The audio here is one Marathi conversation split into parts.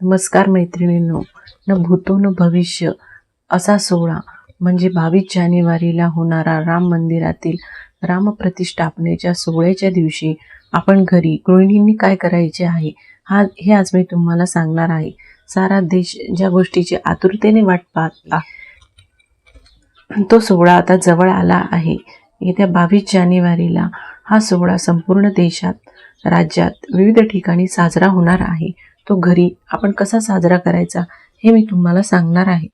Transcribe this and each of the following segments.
नमस्कार मैत्रिणींनो. न भूतो न भविष्य असा सोहळा म्हणजे बावीस जानेवारीला होणारा राम मंदिरातील रामप्रतिष्ठापनेच्या सोहळ्याच्या दिवशी आपण घरी गृहिणींनी काय करायचे आहे हा हे आज मी तुम्हाला सांगणार आहे. सारा देश ज्या गोष्टीची आतुरतेने वाट पाहत तो सोहळा आता जवळ आला आहे. येत्या बावीस जानेवारीला हा सोहळा संपूर्ण देशात राज्यात विविध ठिकाणी साजरा होणार आहे. तो घरी आपण कसा साजरा करायचा हे मी तुम्हाला सांगणार आहे.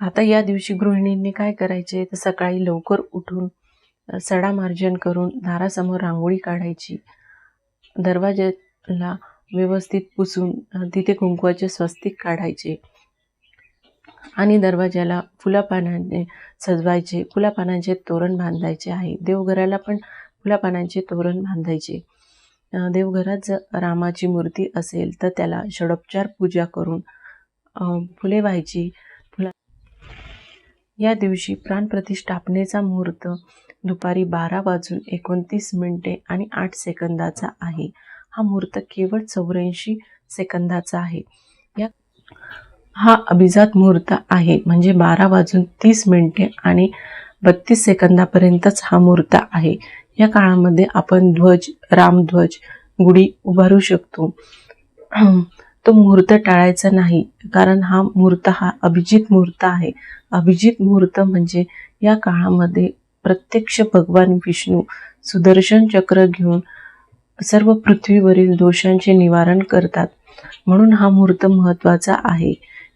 आता या दिवशी गृहिणींनी काय करायचे? तर सकाळी लवकर उठून सडामार्जन सडा मार्जन करून दारासमोर रांगोळी काढायची. दरवाज्याला व्यवस्थित पुसून तिथे कुंकवाचे स्वस्तिक काढायचे. आणि दरवाज्याला फुलापानाने सजवायचे. फुलापानांचे तोरण बांधायचे आहे. देवघराला पण फुलापानांचे तोरण बांधायचे. देवघरात जर रामाची मूर्ती असेल तर त्याला षडोपचार पूजा करून फुले व्हायची. फुला या दिवशी प्राणप्रतिष्ठापनेचा मुहूर्त दुपारी बारा वाजून एकोणतीस मिनिटे आणि आठ सेकंदाचा आहे. हा मुहूर्त केवळ चौऱ्याऐंशी सेकंदाचा आहे. या हा अभिजात मुहूर्त आहे म्हणजे बारा वाजून तीस मिनिटे आणि बत्तीस सेकंदापर्यंतच हा मुहूर्त आहे. या काळामध्ये आपण ध्वज रामध्वज गुढी उभारू शकतो. तो मुहूर्त टाळायचा नाही कारण हा मुहूर्त हा अभिजित मुहूर्त आहे. अभिजित मुहूर्त म्हणजे या काळामध्ये प्रत्यक्ष भगवान विष्णू सुदर्शन चक्र घेऊन सर्व पृथ्वीवरील दोषांचे निवारण करतात. म्हणून हा मुहूर्त महत्त्वाचा आहे.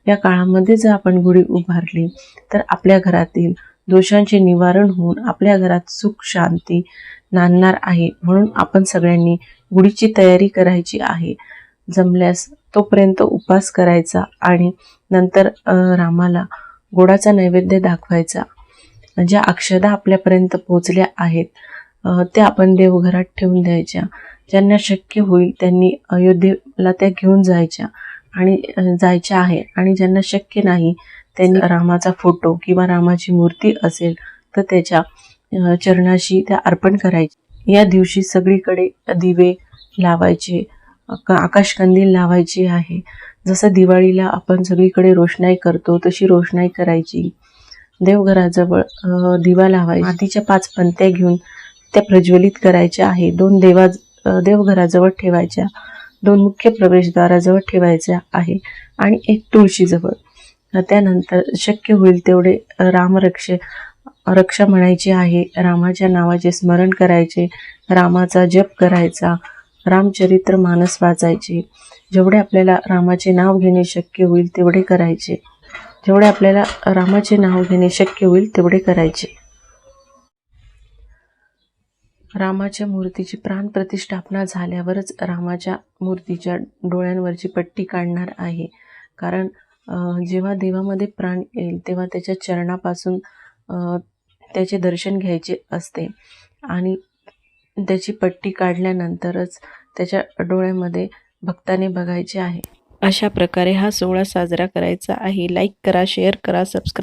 या काळामध्ये जर आपण गुढी उभारली तर आपल्या घरातील दोषांचे निवारण होऊन आपल्या घरात सुख शांती नांदणार आहे. म्हणून आपण सगळ्यांनी गुढीची तयारी करायची आहे. जमल्यास तोपर्यंत उपास करायचा आणि नंतर रामाला गोडाचा नैवेद्य दाखवायचा. ज्या अक्षदा आपल्यापर्यंत पोहोचल्या आहेत त्या आपण देवघरात ठेवून द्यायच्या. ज्यांना शक्य होईल त्यांनी अयोध्येला त्या घेऊन जायच्या आणि जायच्या आहे. आणि ज्यांना शक्य नाही त्यांनी रामाचा फोटो किंवा रामाची मूर्ती असेल तर त्याच्या चरणाशी त्या अर्पण करायची. या दिवशी सगळीकडे दिवे लावायचे आका- आकाशकंदील लावायची आहे. जसं दिवाळीला आपण सगळीकडे रोषणाई करतो तशी रोषणाई करायची. देवघराजवळ दिवा लावायचा. मातीच्या पाच पंत्या घेऊन त्या प्रज्वलित करायच्या आहे. दोन देवा देवघराजवळ ठेवायच्या. दोन मुख्य प्रवेशद्वाराजवळ ठेवायच्या आहे. आणि एक तुळशीजवळ. त्यानंतर शक्य होईल तेवढे रामरक्षे रक्षा म्हणायची आहे. रामाच्या नावाचे स्मरण करायचे. रामाचा जप करायचा. रामचरित्र मानस वाचायचे. जेवढे आपल्याला रामाचे नाव घेणे शक्य होईल तेवढे करायचे. जेवढे आपल्याला रामाचे नाव घेणे शक्य होईल तेवढे करायचे. रामाच्या मूर्तीची प्राण प्रतिष्ठापना झाल्यावरच रामाच्या मूर्तीच्या डोळ्यांवरची पट्टी काढणार आहे. कारण जेव्हा देवामध्ये प्राण येईल तेव्हा त्याच्या चरणापासून त्याचे दर्शन घ्यायचे असते. आणि त्याची पट्टी काढल्यानंतरच त्याच्या डोळ्यामध्ये भक्ताने बघायचे आहे. अशा प्रकारे हा सोहळा साजरा करायचा आहे. लाईक करा शेअर करा सबस्क्राईब